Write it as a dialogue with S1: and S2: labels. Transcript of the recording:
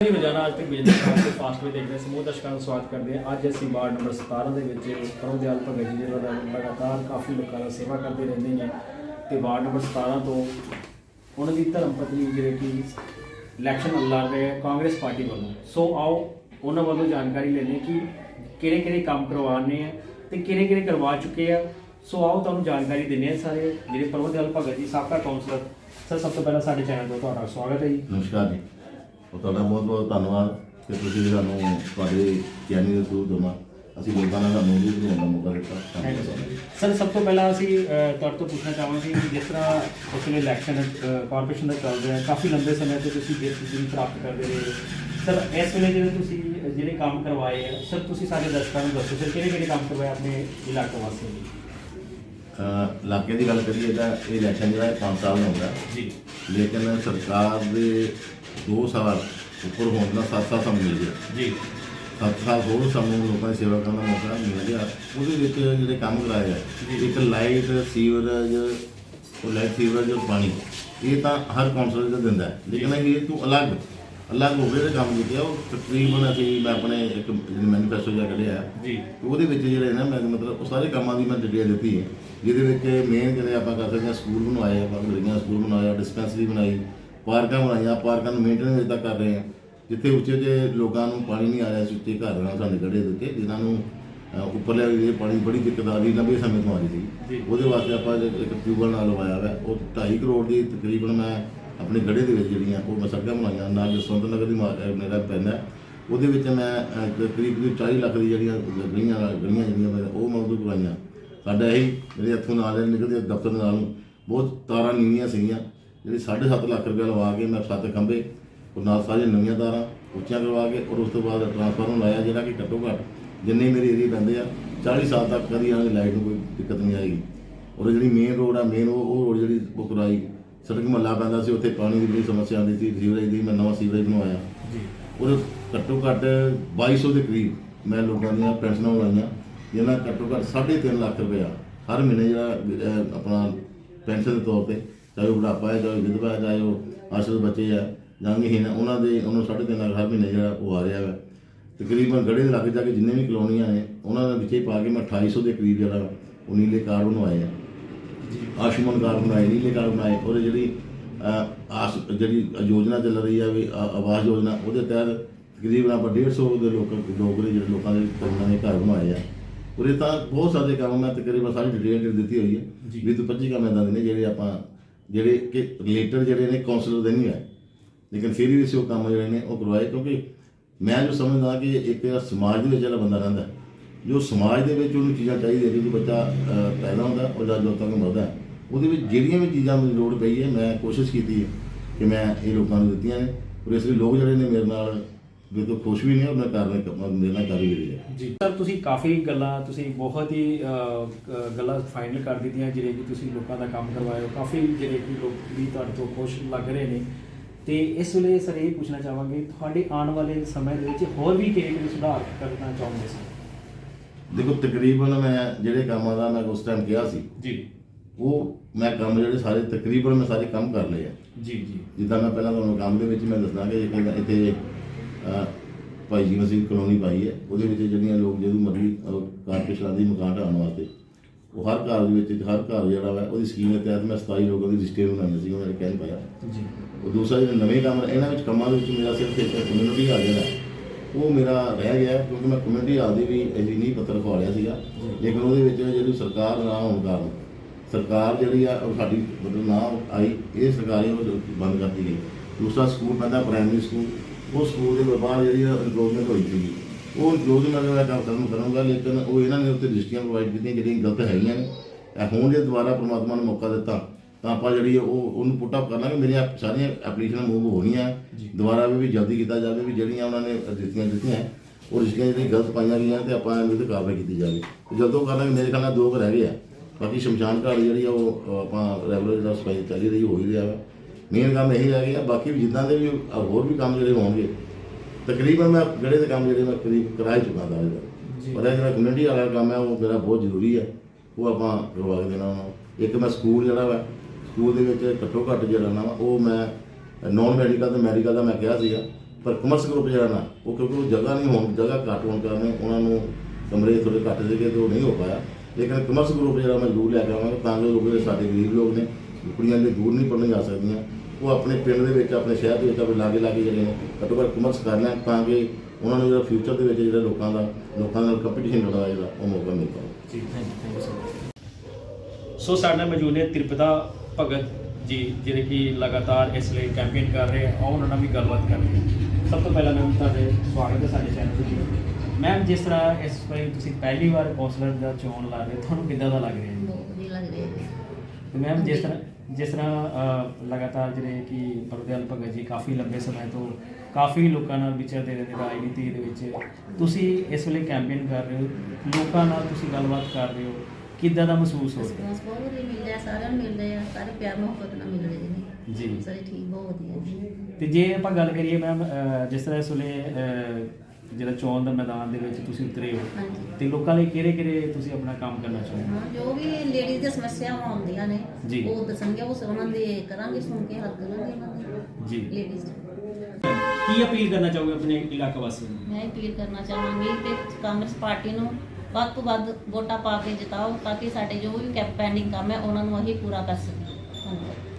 S1: ਜੀ, ਰੋਜ਼ਾਨਾ ਅੱਜ ਤੱਕ ਬਿਜਨਸ ਕਾਲ ਤੇ ਫਾਸਟ ਵੇ ਦੇਖਦੇ ਸਮੂਹ ਦਰਸ਼ਕਾਂ ਦਾ ਸਵਾਗਤ ਕਰਦੇ ਹਾਂ। ਅੱਜ ਅਸੀਂ ਵਾਰਡ ਨੰਬਰ 17 ਦੇ ਵਿੱਚ ਪਰਮਦਿਆਲ ਭਗਤ ਜੀ ਜਿਹੜਾ ਲਗਾਤਾਰ ਕਾਫੀ ਲੋਕਾਂ ਦਾ ਸੇਵਾ ਕਰਦੇ ਰਹਿੰਦੇ ਨੇ ਤੇ ਵਾਰਡ ਨੰਬਰ 17 ਤੋਂ ਉਹਨਾਂ ਦੀ ਧਰਮ ਪਤਨੀ ਜਿਹੜੇ ਕਿ ਇਲੈਕਸ਼ਨ ਲੜ ਰਹੇ ਹੈ ਕਾਂਗਰਸ ਪਾਰਟੀ ਵੱਲੋਂ। ਸੋ ਆਓ, ਉਹਨਾਂ ਵੱਲੋਂ ਜਾਣਕਾਰੀ ਲੈਣੇ ਕਿ ਕਿਹੜੇ ਕਿਹੜੇ ਕੰਮ ਕਰਵਾਉਣੇ ਆ ਤੇ ਕਿਹੜੇ ਕਿਹੜੇ ਕਰਵਾ ਚੁੱਕੇ ਆ। ਸੋ ਆਓ, ਤੁਹਾਨੂੰ ਜਾਣਕਾਰੀ ਦਿੰਦੇ ਆ ਸਾਰੇ। ਜਿਹੜੇ ਪਰਮਦਿਆਲ ਭਗਤ ਜੀ, ਸਾਬਕਾ ਕੌਂਸਲਰ, ਸਰ, ਸਭ ਤੋਂ ਪਹਿਲਾਂ ਸਾਡੇ ਚੈਨਲ ਤੋਂ ਤੁਹਾਡਾ ਸਵਾਗਤ ਹੈ ਜੀ।
S2: ਨਮਸਕਾਰ ਜੀ। ਤੁਹਾਡਾ ਬਹੁਤ ਬਹੁਤ ਧੰਨਵਾਦ ਕਿ ਤੁਸੀਂ ਸਾਨੂੰ ਤੁਹਾਡੇ ਚੈਨਲ ਦੇ ਥਰੂ ਦੋਨਾ ਅਸੀਂ ਲੋਕਾਂ ਨਾਲ ਤੁਹਾਨੂੰ ਵੀ ਬਣਾਉਣ ਦਾ ਮੌਕਾ ਦਿੱਤਾ।
S1: ਥੈਂਕ ਯੂ ਸਰ ਸਭ ਤੋਂ ਪਹਿਲਾਂ ਅਸੀਂ ਤੁਹਾਡੇ ਤੋਂ ਪੁੱਛਣਾ ਚਾਹਾਂਗੇ ਕਿ ਜਿਸ ਤਰ੍ਹਾਂ ਵੇਲੇ ਇਲੈਕਸ਼ਨ ਕਾਰਪੋਰੇਸ਼ਨ ਦਾ ਚੱਲ ਰਿਹਾ ਹੈ ਕਾਫੀ ਲੰਬੇ ਸਮੇਂ ਤੋਂ ਤੁਸੀਂ ਜਿੱਤ ਜਿਹੜੀ ਪ੍ਰਾਪਤ ਕਰਦੇ ਰਹੇ। ਹੋ। ਸਰ ਇਸ ਵੇਲੇ ਜਿਹੜੇ ਤੁਸੀਂ ਜਿਹੜੇ ਕੰਮ ਕਰਵਾਏ ਆ ਸਰ ਤੁਸੀਂ ਸਾਡੇ ਦਰਸ਼ਕਾਂ ਨੂੰ ਦੱਸੋ ਸਰ ਕਿਹੜੇ ਕਿਹੜੇ ਕੰਮ ਕਰਵਾਏ ਆਪਣੇ ਇਲਾਕੇ ਵਾਸੀਆਂ ਲਈ
S2: ਇਲਾਕੇ ਦੀ ਗੱਲ ਕਰੀਏ ਤਾਂ ਇਹ ਇਲੈਕਸ਼ਨ ਜਿਹੜਾ 5 ਸਾਲ ਦਾ ਹੁੰਦਾ।
S1: ਜੀ।
S2: ਲੇਕਿਨ ਸਰਕਾਰ ਦੇ 2 ਸਾਲ ਉੱਪਰ ਹੋਣ ਦਾ 7 ਸਾਲ ਸਾਨੂੰ ਮਿਲ ਗਿਆ।
S1: ਜੀ।
S2: 7 ਸਾਲ ਹੋਰ ਸਾਨੂੰ ਲੋਕਾਂ ਦੀ ਸੇਵਾ ਕਰਨ ਦਾ ਮੌਕਾ ਮਿਲ ਗਿਆ। ਉਹਦੇ ਵਿੱਚ ਜਿਹੜੇ ਕੰਮ ਕਰਾਏ ਆ ਇੱਕ ਲਾਈਟ ਸੀਵਰੇਜ ਉਹ ਲਾਈਟ ਸੀਵਰੇਜ ਪਾਣੀ ਇਹ ਤਾਂ ਹਰ ਕੌਂਸਲਰ ਦਾ ਦਿੰਦਾ ਹੈ। ਲੇਕਿਨ ਇਹ ਤੋਂ ਅਲੱਗ ਅਲੱਗ ਹੋ ਗਏ ਜਿਹੜੇ ਕੰਮ ਕੀਤੇ ਆ ਉਹ ਤਕਰੀਬਨ ਅਸੀਂ ਮੈਂ ਆਪਣੇ ਇੱਕ ਮੈਨੀਫੈਸਟੋ ਜਿਹਾ ਕੱਢਿਆ।
S1: ਜੀ
S2: ਉਹਦੇ ਵਿੱਚ ਜਿਹੜੇ ਨਾ ਮੈਂ ਮਤਲਬ ਉਹ ਸਾਰੇ ਕੰਮਾਂ ਦੀ ਮੈਂ ਡਿਟੇਲ ਦਿੱਤੀ ਹੈ ਜਿਹਦੇ ਵਿੱਚ ਮੇਨ ਜਿਹੜੇ ਆਪਾਂ ਕਰ ਸਕਦੇ ਹਾਂ ਸਕੂਲ ਬਣਵਾਏ ਆਪਾਂ ਗਲੀਆਂ ਸਕੂਲ ਬਣਾਇਆ ਡਿਸਪੈਂਸਰੀ ਬਣਾਈ ਪਾਰਕਾਂ ਬਣਾਈਆਂ ਪਾਰਕਾਂ ਨੂੰ ਮੇਨਟੇਨੈਂਸ ਤੱਕ ਕਰ ਰਹੇ ਹਾਂ ਜਿੱਥੇ ਉੱਚੇ ਉੱਚੇ ਲੋਕਾਂ ਨੂੰ ਪਾਣੀ ਨਹੀਂ ਆ ਰਿਹਾ ਸੀ ਉੱਚੇ ਘਰ ਨਾਲ ਸਾਡੇ ਗੜੇ ਦੇ ਉੱਤੇ ਜਿਨ੍ਹਾਂ ਨੂੰ ਉੱਪਰਲੇ ਜਿਹੜੇ ਪਾਣੀ ਬੜੀ ਦਿੱਕਤ ਆ ਰਹੀ ਲੰਬੇ ਸਮੇਂ ਤੋਂ ਆ ਰਹੀ
S1: ਜੀ।
S2: ਸੀ ਉਹਦੇ ਵਾਸਤੇ ਆਪਾਂ ਇੱਕ ਇੱਕ ਟਿਊਬਲ ਨਾਲ ਲਵਾਇਆ ਹੋਇਆ ਉਹ 2.5 ਕਰੋੜ ਦੀ ਤਕਰੀਬਨ ਮੈਂ ਆਪਣੇ ਗੜੇ ਦੇ ਵਿੱਚ ਜਿਹੜੀਆਂ ਉਹ ਮੈਂ ਸੜਕਾਂ ਬਣਾਈਆਂ ਨਾਲ ਜਸਵੰਤ ਨਗਰ ਦੀ ਮਾ- ਮੇਰਾ ਪੈਂਦਾ ਉਹਦੇ ਵਿੱਚ ਮੈਂ ਕਰੀਬ ਕਰੀਬ 40 ਲੱਖ ਦੀ ਜਿਹੜੀਆਂ ਗਲੀਆਂ ਗਲੀਆਂ ਜਿਹੜੀਆਂ ਮੈਂ, ਉਹ ਮੈਂ ਉਦੋਂ ਕਰਵਾਈਆਂ ਸਾਡਾ ਇਹੀ ਮੇਰੇ ਹੱਥੋਂ ਨਾਲ ਦੇ ਨਿਕਲਦੇ ਦਫ਼ਤਰ ਦੇ ਨਾਲ ਨੂੰ ਬਹੁਤ ਤਾਰਾਂ ਨੀਵੀਆਂ ਸੀਗੀਆਂ। ਜਿਹੜੀ 7.5 ਲੱਖ ਰੁਪਏ ਲਵਾ ਕੇ ਮੈਂ ਸੱਤ ਖੰਭੇ, ਉਹ ਨਾਲ ਸਾਰੀਆਂ ਨਵੀਆਂ ਤਾਰਾਂ ਉੱਚੀਆਂ ਕਰਵਾ ਕੇ, ਔਰ ਉਸ ਤੋਂ ਬਾਅਦ ਟਰਾਂਸਫਾਰਮਰ ਲਾਇਆ, ਜਿਹੜਾ ਕਿ ਘੱਟੋ ਘੱਟ ਜਿੰਨੇ ਮੇਰੇ ਏਰੀਆ ਪੈਂਦੇ ਆ 40 ਸਾਲ ਤੱਕ ਕਦੀ ਆਣ ਲਾਈਟ ਨੂੰ ਕੋਈ ਦਿੱਕਤ ਨਹੀਂ ਆਏਗੀ। ਔਰ ਜਿਹੜੀ ਮੇਨ ਰੋਡ ਆ ਮੇਨ ਉਹ ਰੋਡ ਜਿਹੜੀ ਉਹ ਕਰਾਈ ਸੜਕ ਮਹੱਲਾ ਪੈਂਦਾ ਸੀ ਉੱਥੇ ਪਾਣੀ ਦੀ ਬੜੀ ਸਮੱਸਿਆ ਆਉਂਦੀ ਸੀ ਸੀਵਰੇਜ ਦੀ ਮੈਂ ਨਵਾਂ ਸੀਵਰੇਜ ਬਣਵਾਇਆ।
S1: ਜੀ।
S2: ਉਹਦੇ ਘੱਟੋ ਘੱਟ 2200 ਦੇ ਕਰੀਬ ਮੈਂ ਲੋਕਾਂ ਦੀਆਂ ਪੈਨਸ਼ਨਾਂ ਬਣਾਈਆਂ ਜਿਹਨਾਂ ਘੱਟੋ ਘੱਟ 3.5 ਲੱਖ ਰੁਪਇਆ ਹਰ ਮਹੀਨੇ ਜਿਹੜਾ ਆਪਣਾ ਪੈਨਸ਼ਨ ਦੇ ਤੌਰ ਤੇ ਚਾਹੇ ਉਹ ਬੁਢਾਪਾ ਹੈ ਚਾਹੇ ਵਿਧਵਾ ਹੈ ਚਾਹੇ ਉਹ ਆਸ਼ਰਿਤ ਬੱਚੇ ਆ ਜਾਂਗਹੀਨ ਉਹਨਾਂ ਦੇ ਉਹਨੂੰ 3.5 ਲੱਖ ਹਰ ਮਹੀਨੇ ਜਿਹੜਾ ਉਹ ਆ ਰਿਹਾ ਵਾ। ਤਕਰੀਬਨ ਗੜੇ ਦੇ ਲੱਗ ਜਾ ਕੇ ਜਿੰਨੇ ਵੀ ਕਲੋਨੀਆਂ ਨੇ ਉਹਨਾਂ ਦੇ ਵਿੱਚੇ ਪਾ ਕੇ ਮੈਂ 2800 ਦੇ ਕਰੀਬ ਜਿਹੜਾ ਉਹ ਨੀਲੇ ਕਾਰਡ ਬਣਵਾਏ ਆ। ਆਯੁਸ਼ਮਾਨ ਕਾਰਡ ਬਣਾਏ ਨੀਲੇ ਕਾਰਡ ਬਣਾਏ ਉਹਦੇ ਜਿਹੜੀ ਆਸ ਜਿਹੜੀ ਯੋਜਨਾ ਚੱਲ ਰਹੀ ਹੈ ਵੀ ਆ- ਆਵਾਸ ਯੋਜਨਾ ਉਹਦੇ ਤਹਿਤ ਤਕਰੀਬਨ ਆਪਾਂ 150 ਦੇ ਲੋਕ ਲੋਕ ਨੇ ਜਿਹੜੇ ਲੋਕਾਂ ਦੇ ਉਹਨਾਂ ਨੇ ਘਰ ਬਣਾਏ ਆ। ਉਰੇ ਤਾਂ ਬਹੁਤ ਸਾਰੇ ਕੰਮ ਮੈਂ ਤਕਰੀਬਨ ਸਾਰੀ ਡਿਟੇਲ ਦਿੱਤੀ ਹੋਈ ਹੈ। ਵੀ ਤੋਂ 25 ਕੰਮ ਇਦਾਂ ਦੇ ਨੇ ਜਿਹੜੇ ਆਪਾਂ ਜਿਹੜੇ ਕਿ ਰਿਲੇਟਡ ਜਿਹੜੇ ਨੇ ਕਾਉਂਸਲਰ ਦੇ ਨਹੀਂ ਹੈ ਲੇਕਿਨ ਫਿਰ ਵੀ ਅਸੀਂ ਉਹ ਕੰਮ ਜਿਹੜੇ ਨੇ ਉਹ ਕਰਵਾਏ ਕਿਉਂਕਿ ਮੈਂ ਜੋ ਸਮਝਦਾ ਕਿ ਇੱਕ ਸਮਾਜ ਦੇ ਵਿੱਚ ਜਿਹੜਾ ਬੰਦਾ ਰਹਿੰਦਾ ਜੋ ਸਮਾਜ ਦੇ ਵਿੱਚ ਉਹਨੂੰ ਚੀਜ਼ਾਂ ਚਾਹੀਦੀਆਂ ਕਿ ਬੱਚਾ ਪੈਦਾ ਹੁੰਦਾ, ਉਹ ਜਾਂ ਲੋਕਾਂ ਤੱਕ ਮਰਦਾ ਉਹਦੇ ਵਿੱਚ ਜਿਹੜੀਆਂ ਵੀ ਚੀਜ਼ਾਂ ਮੈਨੂੰ ਲੋੜ ਪਈ ਹੈ, ਮੈਂ ਕੋਸ਼ਿਸ਼ ਕੀਤੀ ਹੈ ਕਿ ਮੈਂ ਇਹ ਲੋਕਾਂ ਨੂੰ ਦਿੱਤੀਆਂ ਨੇ। ਔਰ ਇਸ ਲਈ ਲੋਕ ਜਿਹੜੇ ਨੇ ਮੇਰੇ ਨਾਲ ਬਿਲਕੁਲ ਖੁਸ਼ ਵੀ ਨੇ ਔਰ ਮੈਂ ਕਰਨੇ ਮੇਰੇ ਨਾਲ ਕਰ ਵੀ ਰਹੀ ਹੈ
S1: ਜੀ। ਸਰ, ਤੁਸੀਂ ਕਾਫੀ ਗੱਲਾਂ, ਤੁਸੀਂ ਬਹੁਤ ਹੀ ਗੱਲਾਂ ਫਾਈਨਲ ਕਰ ਦਿੱਤੀਆਂ ਜਿਹੜੇ ਕਿ ਤੁਸੀਂ ਲੋਕਾਂ ਦਾ ਕੰਮ ਕਰਵਾਇਓ ਕਾਫੀ ਜਿਹੜੇ ਕਿ ਲੋਕ ਵੀ ਤੁਹਾਡੇ ਤੋਂ ਖੁਸ਼ ਲੱਗ ਰਹੇ ਨੇ। ਤੇ ਇਸ ਵੇਲੇ ਸਰ, ਇਹ ਪੁੱਛਣਾ ਚਾਹਾਂਗੇ, ਤੁਹਾਡੇ ਆਉਣ ਵਾਲੇ ਸਮੇਂ ਦੇ ਵਿੱਚ ਹੋਰ ਵੀ ਕਿਹੜੇ ਕਿਹੜੇ ਸੁਧਾਰ ਕਰਨਾ ਚਾਹੁੰਦੇ ਸੀ
S2: ਦੇਖੋ ਤਕਰੀਬਨ ਮੈਂ ਜਿਹੜੇ ਕੰਮਾਂ ਦਾ ਮੈਂ ਉਸ ਟਾਈਮ ਕਿਹਾ ਸੀ
S1: ਜੀ।
S2: ਉਹ ਮੈਂ ਕੰਮ ਜਿਹੜੇ ਸਾਰੇ ਤਕਰੀਬਨ ਮੈਂ ਸਾਰੇ ਕੰਮ ਕਰ ਲਏ ਆ।
S1: ਜੀ ਜੀ।
S2: ਜਿੱਦਾਂ ਮੈਂ ਪਹਿਲਾਂ ਤੁਹਾਨੂੰ ਕੰਮ ਦੇ ਵਿੱਚ ਮੈਂ ਦੱਸਣਾ ਕਿ ਇੱਕ ਇੱਥੇ ਅਹ, ਭਾਈ ਜੀਵਨ ਸਿੰਘ ਕਲੋਨੀ ਪਾਈ ਹੈ ਉਹਦੇ ਵਿੱਚ ਜਿਹੜੀਆਂ ਲੋਕ ਜਦੋਂ ਮਰਜ਼ੀ ਕਾਰਪੋਰੇਸ਼ਨ ਦੀ ਮਕਾਨ ਢਾਉਣ ਵਾਸਤੇ ਉਹ ਹਰ ਘਰ ਦੇ ਵਿੱਚ ਹਰ ਘਰ ਜਿਹੜਾ ਵਾ ਉਹਦੀ ਸਕੀਮ ਦੇ ਤਹਿਤ ਮੈਂ 27 ਲੋਕਾਂ ਦੀ ਰਜਿਸਟਰ ਬਣਾਈ ਸੀ ਉਹਨਾਂ ਨੇ ਕਹਿ ਪਾਇਆ।
S1: ਜੀ।
S2: ਉਹ ਦੂਸਰਾ ਜਿਹੜੇ ਨਵੇਂ ਕੰਮ ਇਹਨਾਂ ਵਿੱਚ ਕੰਮਾਂ ਦੇ ਵਿੱਚ ਮੇਰਾ ਸਿਰਫ ਇੱਕ ਕਮਿਊਨਿਟੀ ਹਾਲ ਜਿਹੜਾ ਉਹ ਮੇਰਾ ਰਹਿ ਗਿਆ ਕਿਉਂਕਿ ਮੈਂ ਕਮਿਊਨਿਟੀ ਹਾਲ ਦੀ ਵੀ ਅਜੀ ਨਹੀਂ ਪੱਤਰ ਖਵਾ ਲਿਆ ਸੀਗਾ। ਲੇਕਿਨ ਉਹਦੇ ਵਿੱਚ ਜਿਹੜੀ ਸਰਕਾਰ ਨਾ ਹੋਣ ਕਾਰਨ ਸਰਕਾਰ ਜਿਹੜੀ ਆ ਉਹ ਸਾਡੀ ਮਤਲਬ ਨਾ ਆਈ ਇਹ ਸਰਕਾਰੀ ਉਹ ਬੰਦ ਕਰਤੀ ਗਈ। ਦੂਸਰਾ ਸਕੂਲ ਪੈਂਦਾ ਪ੍ਰਾਇਮਰੀ ਸਕੂਲ। ਉਹ ਸਕੂਲ ਦੇ ਬਾਹਰ ਜਿਹੜੀ ਇਨਕਲੋਜ਼ਮੈਂਟ ਹੋਈ ਸੀ ਉਹ ਇਨਕਲੋਜ਼ਮੈਂਟ ਦਾ ਕੰਮ ਖਤਮ ਕਰੂੰਗਾ ਲੇਕਿਨ ਉਹ ਇਹਨਾਂ ਨੇ ਉੱਤੇ ਰਜਿਸਟਰੀਆਂ ਪ੍ਰੋਵਾਈਡ ਕੀਤੀਆਂ ਜਿਹੜੀਆਂ ਗਲਤ ਹੈਗੀਆਂ ਨੇ। ਹੁਣ ਜੇ ਦੁਬਾਰਾ ਪ੍ਰਮਾਤਮਾ ਨੇ ਮੌਕਾ ਦਿੱਤਾ ਤਾਂ ਆਪਾਂ ਜਿਹੜੀ ਉਹ ਉਹਨੂੰ ਪੁੱਟ ਅਪ ਕਰਨਾ ਕਿ ਮੇਰੀਆਂ ਸਾਰੀਆਂ ਐਪਲੀਕੇਸ਼ਨਾਂ ਮੂਵ ਹੋ ਰਹੀਆਂ ਦੁਬਾਰਾ ਵੀ ਜਲਦੀ ਕੀਤਾ ਜਾਵੇ ਵੀ ਜਿਹੜੀਆਂ ਉਹਨਾਂ ਨੇ ਦਿੱਤੀਆਂ ਦਿੱਤੀਆਂ। ਉਹ ਰਜਿਸਟਰੀਆਂ ਜਿਹੜੀਆਂ ਗਲਤ ਪਾਈਆਂ ਗਈਆਂ ਤੇ ਆਪਾਂ ਇਹਦੇ ਤੇ ਕਾਰਵਾਈ ਕੀਤੀ ਜਾਵੇ। ਤੇ ਜਲਦੋਂ ਕਰਨਾ ਮੇਰੇ ਖਿਆਲ ਨਾਲ ਦੋ ਕੁ ਰਹਿ ਗਏ ਆ। ਬਾਕੀ ਸ਼ਮਸ਼ਾਨ ਘਾਟ ਜਿਹੜੀ ਉਹ ਆਪਾਂ ਰੈਗੂਲਰ ਜਿਹੜਾ ਸਫ਼ਾਈ ਚੱਲੀ ਰਹੀ ਹੋ ਹੀ ਰਿਹਾ ਵਾ। ਮੇਨ ਕੰਮ ਇਹੀ ਰਹਿ ਗਿਆ ਬਾਕੀ ਵੀ ਜਿੱਦਾਂ ਦੇ ਵੀ ਹੋਰ ਵੀ ਕੰਮ ਜਿਹੜੇ ਹੋਣਗੇ ਤਕਰੀਬਨ ਮੈਂ ਜਿਹੜੇ ਦੇ ਕੰਮ ਜਿਹੜੇ ਮੈਂ ਕਰੀਬ ਕਰਾ ਚੁੱਕਾ ਦਾ
S1: ਜੀ।
S2: ਪਰ ਇਹ ਜਿਹੜਾ ਕਮਿਊਨਿਟੀ ਵਾਲਾ ਕੰਮ ਹੈ ਉਹ ਮੇਰਾ ਬਹੁਤ ਜ਼ਰੂਰੀ ਹੈ ਉਹ ਆਪਾਂ ਕਰਵਾ ਕੇ ਦੇਣਾ ਉਹਨਾਂ ਇੱਕ ਮੈਂ ਸਕੂਲ ਜਿਹੜਾ ਵਾ ਸਕੂਲ ਦੇ ਵਿੱਚ ਘੱਟੋ ਘੱਟ ਜਿਹੜਾ ਨਾ ਉਹ ਮੈਂ ਨਾਨ ਮੈਡੀਕਲ ਤੇ ਮੈਡੀਕਲ ਦਾ ਮੈਂ ਕਿਹਾ ਸੀਗਾ, ਪਰ ਕਮਰਸ ਗਰੁੱਪ ਜਿਹੜਾ ਨਾ, ਉਹ ਕਿਉਂਕਿ ਉਹ ਜਗ੍ਹਾ ਨਹੀਂ ਹੋਣ, ਜਗ੍ਹਾ ਘੱਟ ਹੋਣ ਕਾਰਨ ਉਹਨਾਂ ਨੂੰ ਕਮਰੇ ਥੋੜੇ ਘੱਟ ਸੀਗੇ ਤੇ ਉਹ ਨਹੀਂ ਹੋ ਪਾਇਆ। ਲੇਕਿਨ ਕਮਰਸ ਗਰੁੱਪ ਜਿਹੜਾ ਮੈਂ ਜ਼ਰੂਰ ਲੈ ਕੇ ਆਵਾਂਗਾ, ਤਾਂ ਜੋ ਲੋਕ ਜਿਹੜੇ ਸਾਡੇ ਗਰੀਬ ਲੋਕ ਨੇ, ਕੁੜੀਆਂ ਜਿਹੜੇ ਦੂਰ ਨਹੀਂ ਪੜ੍ਹਨ ਜਾ ਸਕਦੀਆਂ, ਉਹ ਆਪਣੇ ਪਿੰਡ ਦੇ ਵਿੱਚ, ਆਪਣੇ ਸ਼ਹਿਰ ਦੇ ਵਿੱਚ, ਆਪਣੇ ਲਾਗੇ ਲਾਗੇ ਜਿਹੜੇ ਘੱਟੋ ਘੱਟ ਕਮਰਸ ਕਰ ਲੈਣ ਤਾਂ ਕਿ ਉਹਨਾਂ ਨੂੰ ਜਿਹੜਾ ਫਿਊਚਰ ਦੇ ਵਿੱਚ ਜਿਹੜਾ ਲੋਕਾਂ ਦਾ, ਲੋਕਾਂ ਨਾਲ ਕੰਪੀਟੀਸ਼ਨ ਲੜਨ ਦਾ ਜਿਹੜਾ ਉਹ ਮੌਕਾ ਮਿਲ ਪਾਵੇ।
S1: ਜੀ ਥੈਂਕ ਯੂ ਸੋ ਸਾਡੇ ਮੌਜੂਦ ਨੇ ਤ੍ਰਿਪਤਾ ਭਗਤ ਜੀ ਜਿਹੜੇ ਕਿ ਲਗਾਤਾਰ ਇਸ ਲਈ ਕੈਂਪੇਨ ਕਰ ਰਹੇ ਆ ਉਹਨਾਂ ਨਾਲ ਵੀ ਗੱਲਬਾਤ ਕਰਦੇ ਹਾਂ ਸਭ ਤੋਂ ਪਹਿਲਾਂ ਮੈਮ ਤੁਹਾਡੇ ਸਵਾਗਤ ਹੈ ਸਾਡੇ ਚੈਨਲ ਤੇ ਮੈਮ ਜਿਸ ਤਰ੍ਹਾਂ ਇਸ ਵਾਰੀ ਤੁਸੀਂ ਪਹਿਲੀ ਵਾਰ ਕੌਂਸਲਰ ਦਾ ਚੋਣ ਲੜ ਰਹੇ ਹੋ, ਤੁਹਾਨੂੰ ਕਿੱਦਾਂ ਦਾ ਲੱਗ ਰਿਹਾ ਜੀ?
S3: ਬਹੁਤ ਵਧੀਆ ਲੱਗ ਰਿਹਾ ਹੈ
S1: ਤੇ ਮੈਮ ਜਿਸ ਤਰ੍ਹਾਂ ਜਿਸ ਤਰ੍ਹਾਂ ਲਗਾਤਾਰ ਜਿਹੜੇ ਕਿ ਪ੍ਰਭਦੇਵ ਭਗਤ ਜੀ ਕਾਫੀ ਲੰਬੇ ਸਮੇਂ ਤੋਂ ਕਾਫੀ ਲੋਕਾਂ ਨਾਲ ਵਿਚਰਦੇ ਰਹਿੰਦੇ ਰਾਜਨੀਤੀ ਦੇ ਵਿੱਚ। ਤੁਸੀਂ ਇਸ ਵੇਲੇ ਕੈਂਪੇਨ ਕਰ ਰਹੇ ਹੋ ਲੋਕਾਂ ਨਾਲ ਤੁਸੀਂ ਗੱਲਬਾਤ ਕਰ ਰਹੇ ਹੋ। ਕਿੱਦਾਂ ਦਾ ਮਹਿਸੂਸ ਹੋ ਰਿਹਾ?
S3: ਰਿਸਪੌਂਸ ਬਹੁਤ ਵਧੀਆ ਮਿਲ ਰਿਹਾ ਸਾਰਿਆਂ ਨੂੰ ਮਿਲ ਰਿਹਾ ਸਾਰੇ ਪਿਆਰ ਮੁਹੱਬਤ ਨਾਲ ਮਿਲ ਰਹੇ ਨੇ।
S1: ਜੀ।
S3: ਸਾਰੇ ਠੀਕ ਬਹੁਤ ਵਧੀਆ ਜੀ।
S1: ਤੇ ਜੇ ਆਪਾਂ ਗੱਲ ਕਰੀਏ ਮੈਮ ਜਿਸ ਤਰ੍ਹਾਂ ਇਸ ਵੇਲੇ ਅਹ, ਜਿਹੜਾ ਚੋਣ ਦਾ ਮੈਦਾਨ ਦੇ ਵਿੱਚ ਤੁਸੀਂ ਉਤਰੇ ਹੋ
S3: ਹਾਂਜੀ।
S1: ਤੇ ਲੋਕਾਂ ਲਈ ਕਿਹੜੇ ਕਿਹੜੇ ਤੁਸੀਂ ਆਪਣਾ ਕੰਮ ਕਰਨਾ ਚਾਹੁੰਦੇ ਹੋ?
S3: ਹਾਂ ਜੋ ਵੀ ਲੇਡੀਜ਼ ਦੀਆਂ ਸਮੱਸਿਆਵਾਂ ਆਉਂਦੀਆਂ ਨੇ
S1: ਜੀ।
S3: ਉਹ ਦੱਸਣਗੇ ਉਸ ਉਹਨਾਂ ਦੇ ਕਰਾਂਗੇ ਸੁਣ ਕੇ ਹੱਲ ਕਰਾਂਗੇ ਉਹਨਾਂ ਦੇ
S1: ਜੀ।
S3: ਲੇਡੀਜ਼
S1: ਕੀ ਅਪੀਲ ਕਰਨਾ ਚਾਹੋਗੇ ਆਪਣੇ ਇਲਾਕਾ ਵਾਸੀਆਂ ਨੂੰ?
S3: ਮੈਂ ਅਪੀਲ ਕਰਨਾ ਚਾਹਾਂਗੀ ਕਿ ਕਾਂਗਰਸ ਪਾਰਟੀ ਨੂੰ ਵੱਧ ਤੋਂ ਵੱਧ ਵੋਟਾਂ ਪਾ ਕੇ ਜਿਤਾਓ ਤਾਂ ਕਿ ਸਾਡੇ ਜੋ ਵੀ ਕੈਂਪ ਪੈਂਡਿੰਗ ਕੰਮ ਹੈ, ਉਹਨਾਂ ਨੂੰ ਅਸੀਂ ਪੂਰਾ ਕਰ ਸਕੀਏ। ਧੰਨਵਾਦ।